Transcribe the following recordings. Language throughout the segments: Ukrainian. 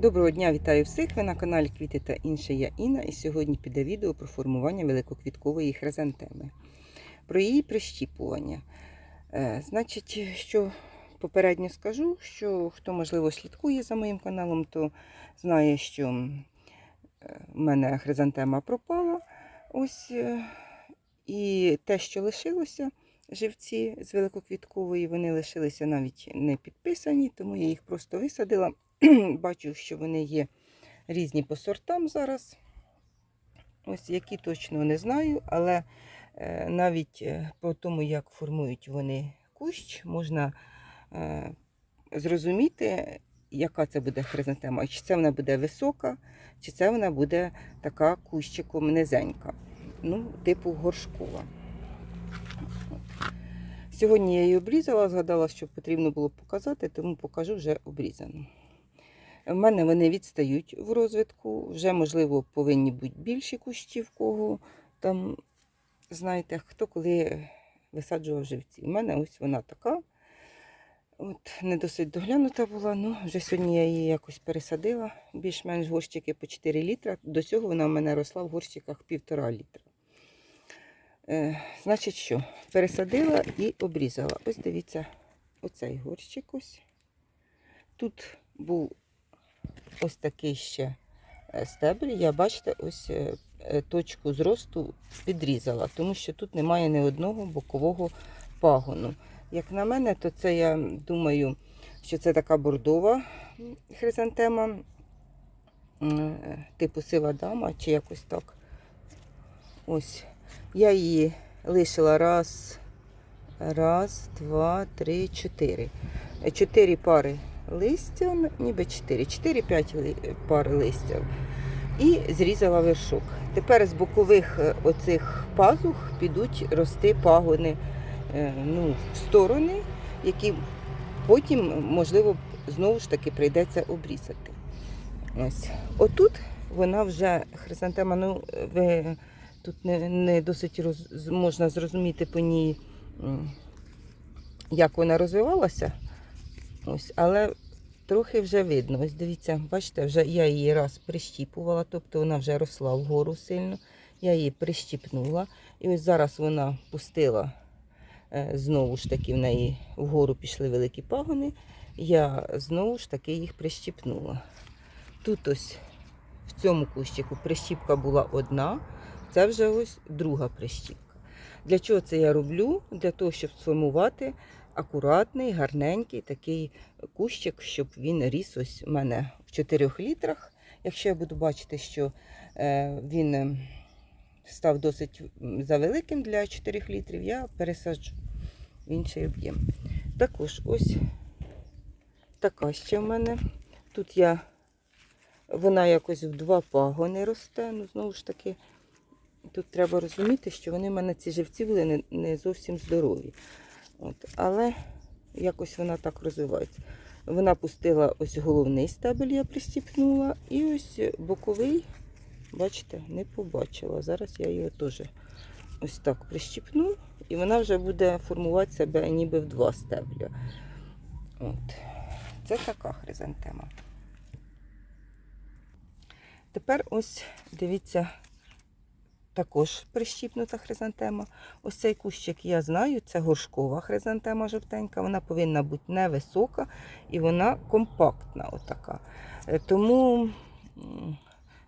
Доброго дня, вітаю всіх! Ви на каналі Квіти та інше я Інна. І сьогодні піде відео про формування великоквіткової хризантеми, про її прищіпування. Е, значить, що попередньо скажу, що хто можливо слідкує за моїм каналом, то знає, що е, в мене хризантема пропала. Ось е, і те, що лишилося. Живці з великоквіткової, вони лишилися навіть не підписані, тому я їх просто висадила. Бачу, що вони є різні по сортам зараз. Ось які точно не знаю, але е, навіть е, по тому, як формують вони кущ, можна е, зрозуміти, яка це буде хризантема. Чи це вона буде висока, чи це вона буде така кущиком низенька. Ну, типу горшкова. Сьогодні я її обрізала, згадала, що потрібно було показати, тому покажу вже обрізану. У мене вони відстають в розвитку, вже, можливо, повинні бути більші кущі в кого там, знаєте, хто коли висаджував живці. У мене ось вона така. От, Не досить доглянута була, ну вже сьогодні я її якось пересадила, більш-менш горщики по 4 літра. До цього вона в мене росла в горщиках 1,5 літра. Е, значить, що? Пересадила і обрізала. Ось дивіться, оцей горщик ось. Тут був ось такий ще е, стебель. Я, бачите, ось е, е, точку зросту підрізала, тому що тут немає ні одного бокового пагону. Як на мене, то це я думаю, що це така бордова хризантема, типу сива дама, чи якось так. Ось. Я її лишила раз, раз, два, три, чотири. Чотири пари листя, ніби чотири, чотири-п'ять ли- пар листя. І зрізала вершок. Тепер з бокових е, оцих пазух підуть рости пагони е, ну, в сторони, які потім, можливо, знову ж таки прийдеться обрізати. Ось. Отут вона вже хризантема, ну, ви тут не, не досить роз, можна зрозуміти по ній, як вона розвивалася. Ось, але трохи вже видно. Ось дивіться, бачите, вже я її раз прищіпувала, тобто вона вже росла вгору сильно. Я її прищіпнула. І ось зараз вона пустила е, знову ж таки в неї вгору пішли великі пагони. Я знову ж таки їх прищіпнула. Тут ось в цьому кущику прищіпка була одна, це вже ось друга прищіпка. Для чого це я роблю? Для того, щоб сформувати акуратний, гарненький такий кущик, щоб він ріс ось у мене в 4 літрах. Якщо я буду бачити, що е, він став досить завеликим для 4 літрів, я пересаджу в інший об'єм. Також ось така ще в мене. Тут я, вона якось в два пагони росте. Ну, знову ж таки, тут треба розуміти, що вони в мене ці живці були не зовсім здорові. От, але якось вона так розвивається. Вона пустила ось головний стебель, я пристіпнула, і ось боковий, бачите, не побачила. Зараз я його теж ось так прищіпну, і вона вже буде формувати себе ніби в два стебля. От. Це така хризантема. Тепер ось дивіться, також прищіпнута хризантема. Ось цей кущик я знаю, це горшкова хризантема жовтенька. Вона повинна бути невисока і вона компактна. Отака. Е, Тому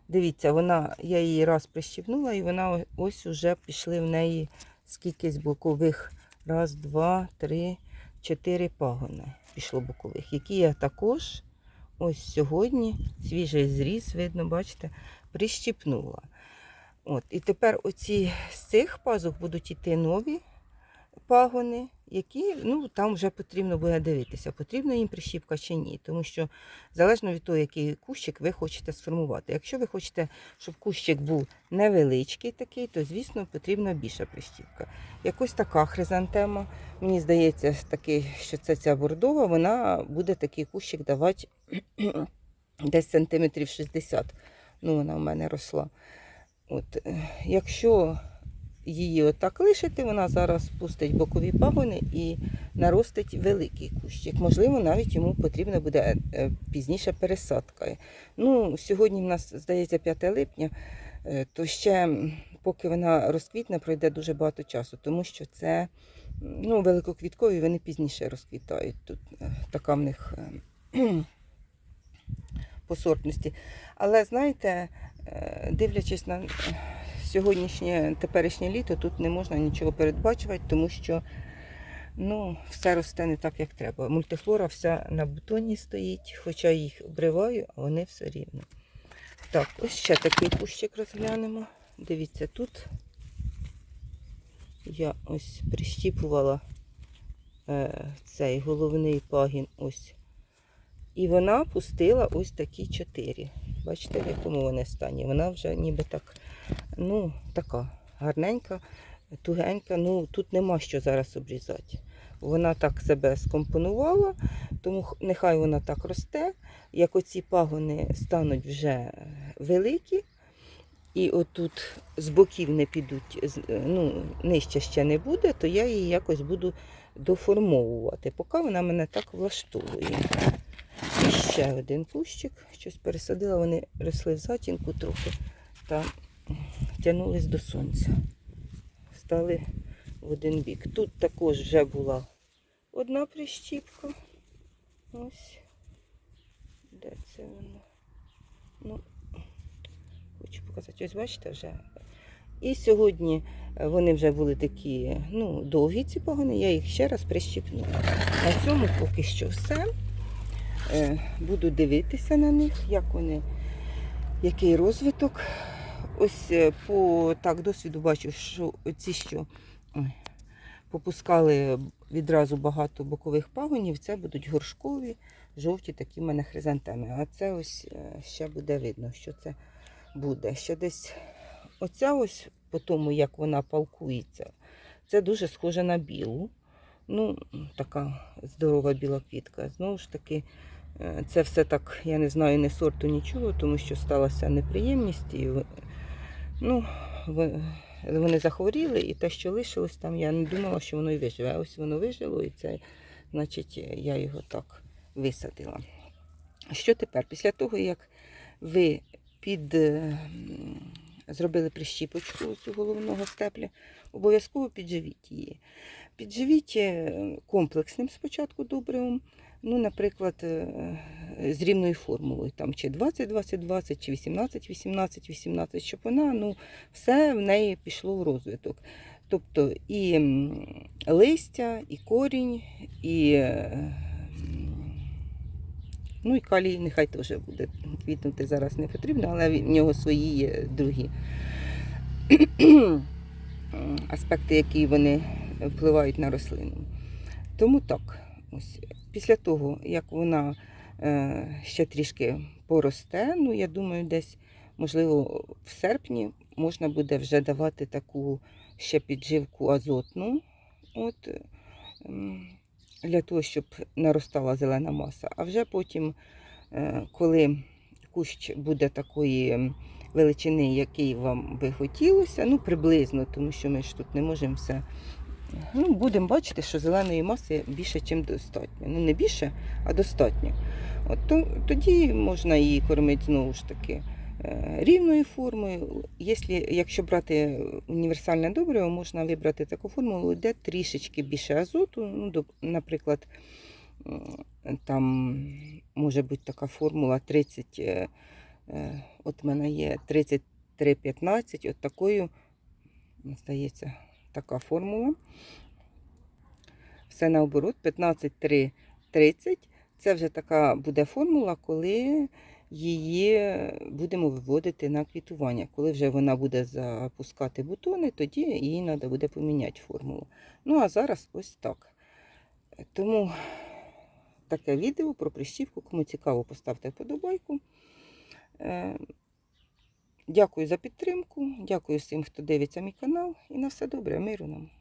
дивіться, вона, я її раз прищіпнула, і вона ось уже пішли в неї скільки з бокових. Раз, два, три, чотири пагони пішло бокових, які я також ось сьогодні свіжий зріз, видно, бачите, прищіпнула. От, і тепер оці з цих пазух будуть йти нові пагони, які ну, там вже потрібно буде дивитися, потрібна їм прищіпка чи ні. Тому що залежно від того, який кущик ви хочете сформувати. Якщо ви хочете, щоб кущик був невеличкий такий, то звісно потрібна більша прищіпка. Якось така хризантема. Мені здається, таки, що це ця бордова, вона буде такий кущик давати десь сантиметрів 60. Ну, вона в мене росла. От, е, якщо її отак лишити, вона зараз пустить бокові пагони і наростить великий кущик. Можливо, навіть йому потрібна буде е, пізніше пересадка. Ну, сьогодні в нас, здається, 5 липня, е, то ще поки вона розквітне, пройде дуже багато часу, тому що це ну, великоквіткові, вони пізніше розквітають. Тут така в них е, по сортності. Але знаєте, дивлячись на е, сьогоднішнє теперішнє літо, тут не можна нічого передбачувати, тому що ну, все росте не так, як треба. Мультифлора вся на бутоні стоїть, хоча їх обриваю, а вони все рівно. Так, ось ще такий кущик розглянемо. Дивіться, тут я ось прищіпувала е, цей головний пагін ось. І вона пустила ось такі чотири. Бачите, в якому вони стані. Вона вже ніби так, ну, така гарненька, тугенька. Ну, тут нема що зараз обрізати. Вона так себе скомпонувала, тому нехай вона так росте. Як оці пагони стануть вже великі, і отут з боків не підуть, ну, нижче ще не буде, то я її якось буду доформовувати, поки вона мене так влаштовує. Ще один кущик. Щось пересадила, вони росли в затінку трохи та тягнулись до сонця. Стали в один бік. Тут також вже була одна прищіпка. Ось. Де це воно? Ну, хочу показати. Ось бачите вже. І сьогодні е, вони вже були такі, ну, довгі ці погони, я їх ще раз прищіпнула. На цьому поки що все. Е, Буду дивитися на них, як вони, який розвиток. Ось е, по так досвіду бачу, що ці що попускали відразу багато бокових пагонів, це будуть горшкові, жовті такі в мене хризантеми. А це ось е, ще буде видно, що це буде. Ще десь оця ось по тому, як вона палкується, це дуже схоже на білу. Ну, така здорова біла квітка. Знову ж таки, це все так, я не знаю, не сорту нічого, тому що сталася неприємність. І, ну, вони захворіли, і те, що лишилось там, я не думала, що воно і виживе. Ось воно вижило, і це, значить, я його так висадила. Що тепер? Після того, як ви під, е, зробили прищіпочку цю головного степля, обов'язково підживіть її. Підживіть е, комплексним спочатку добривом, ну, наприклад, е, з рівною формулою, там, чи 20-20-20, чи 18-18-18, щоб вона, ну, все в неї пішло в розвиток. Тобто і листя, і корінь, і, е, ну, і калій нехай теж буде. Квітнути зараз не потрібно, але в нього свої є другі аспекти, які вони впливають на рослину. Тому так, ось після того, як вона е, ще трішки поросте, ну я думаю, десь, можливо, в серпні можна буде вже давати таку ще підживку азотну, от, для того, щоб наростала зелена маса. А вже потім, е, коли кущ буде такої величини, який вам би хотілося, ну приблизно, тому що ми ж тут не можемо все. Ну, будемо бачити, що зеленої маси більше, ніж достатньо. Ну, не більше, а достатньо. От то, тоді можна її кормити знову ж таки е, рівною формою. Якщо, якщо брати універсальне добриво, можна вибрати таку формулу, де трішечки більше азоту. Ну, до, наприклад, там може бути така формула 30. е, е, От в мене є 33,15, от такою, здається, така формула. Все наоборот, 15,3,30. Це вже така буде формула, коли її будемо виводити на квітування. Коли вже вона буде запускати бутони, тоді їй треба буде поміняти формулу. Ну, а зараз ось так. Тому таке відео про прищівку. Кому цікаво, поставте вподобайку. Дякую за підтримку. Дякую всім, хто дивиться мій канал. І на все добре, миру нам.